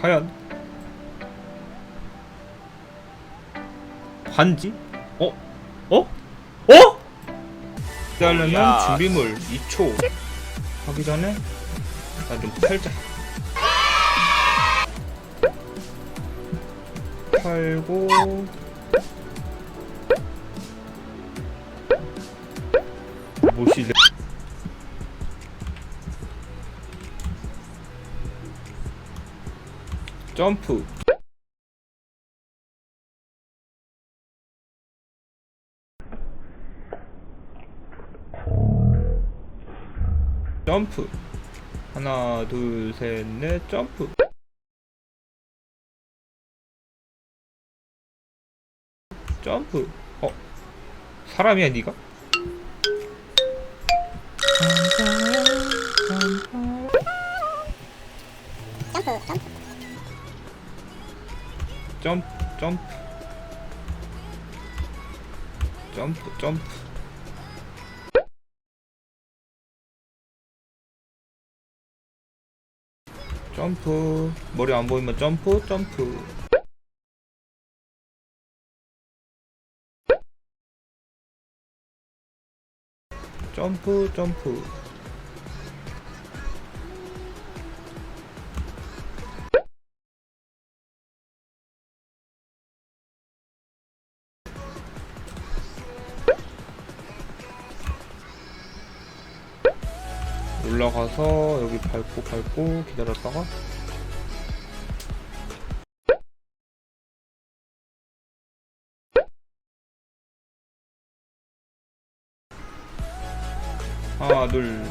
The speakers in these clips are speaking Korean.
과연 반지? 어? 어? 어? 야. 준비물 2초 하기 전에 나 좀 팔자 팔고 뭐시 점프. 점프. 하나 둘 셋 넷 점프. 점프. 어? 사람이야 니가? 점프 점프 점프 점프 점프 점프 점프 머리 안 보이면 점프 점프 점프 점프 올라가서 여기 밟고 밟고 기다렸다가. 하나 둘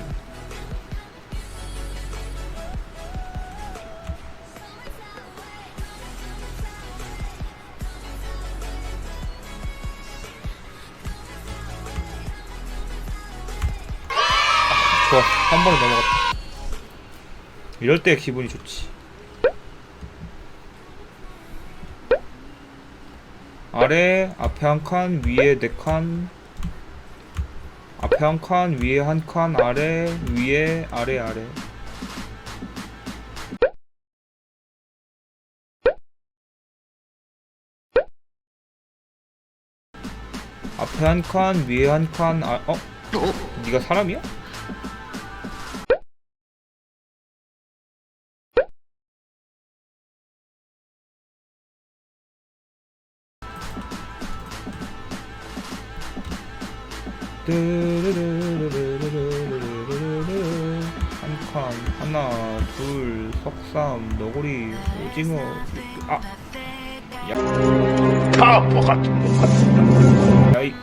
좋아 한 번에 넘어갔다. 이럴 때 기분이 좋지. 아래 앞에 한 칸 위에 네칸. 앞에 한 칸 위에 한 칸 아래 위에 아래 아래. 앞에 한 칸 위에 한 칸 아, 어? 네가 사람이야? 한칸 하나 둘 석삼 너구리 오징어 아 야. 카포 같은 것 같다. 야이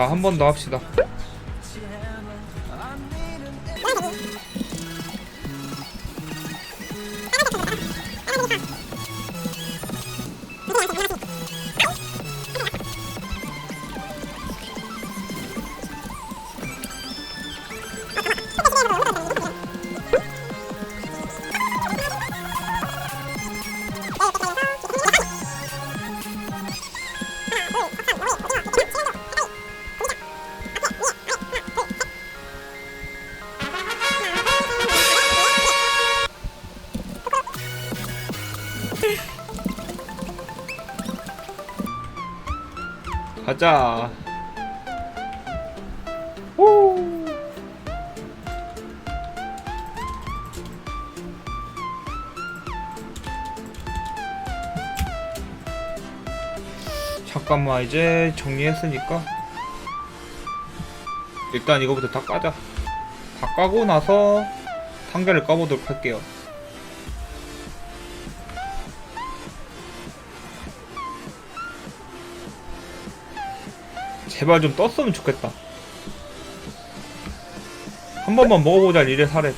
자 한 번 더 합시다 가자. 오. 잠깐만 이제 정리했으니까. 일단 이거부터 다 까자. 다 까고 나서 상자를 까보도록 할게요 제발 좀 떴으면 좋겠다. 한 번만 먹어보자 리레 사례.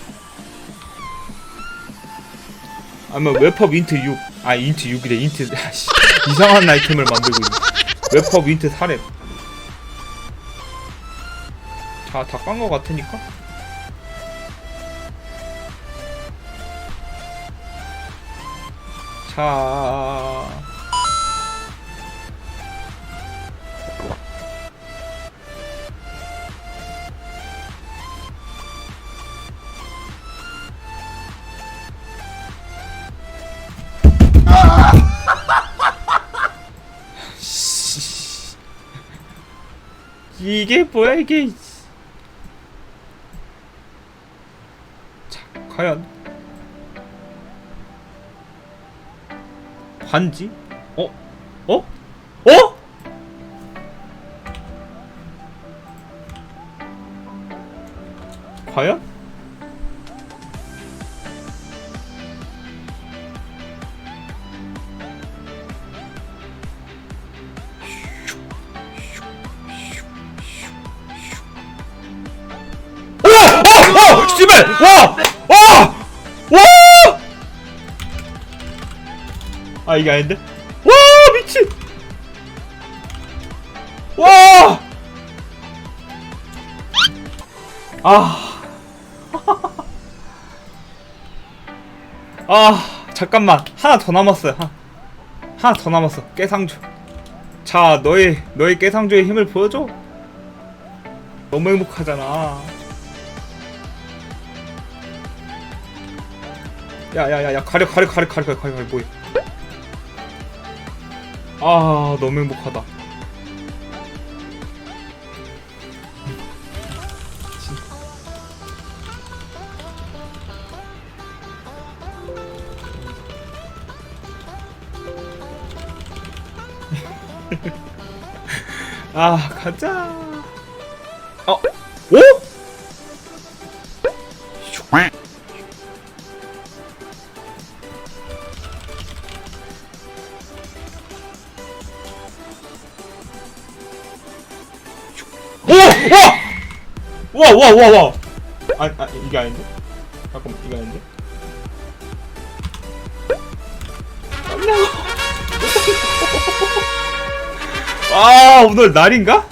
아니면 웨퍼 인트 6. 아 인트 6이래 인트. 아씨. 이상한 아이템을 만들고 있네. 웨퍼 인트 4렙 자다 깐 거 같으니까? 자 이게 뭐야 이게 자 과연 반지 어 어? 어? 과연? 씨발! 와! 와! 와! 아 이게 아닌데? 와 미친! 와! 아. 아, 잠깐만. 하나 더 남았어요. 하, 하나 더 남았어. 깨상조. 자, 너의 너의 깨상조의 힘을 보여줘. 너무 행복하잖아. 야야야야 가려 가려 가려 가려 가려 가려 뭐해? 아 너무 행복하다. 아 가자. 어? 오? 오! 와! 와, 와, 와, 와! 아, 아, 이게 아닌데? 잠깐만, 이게 아닌데? 아, 오늘 날인가?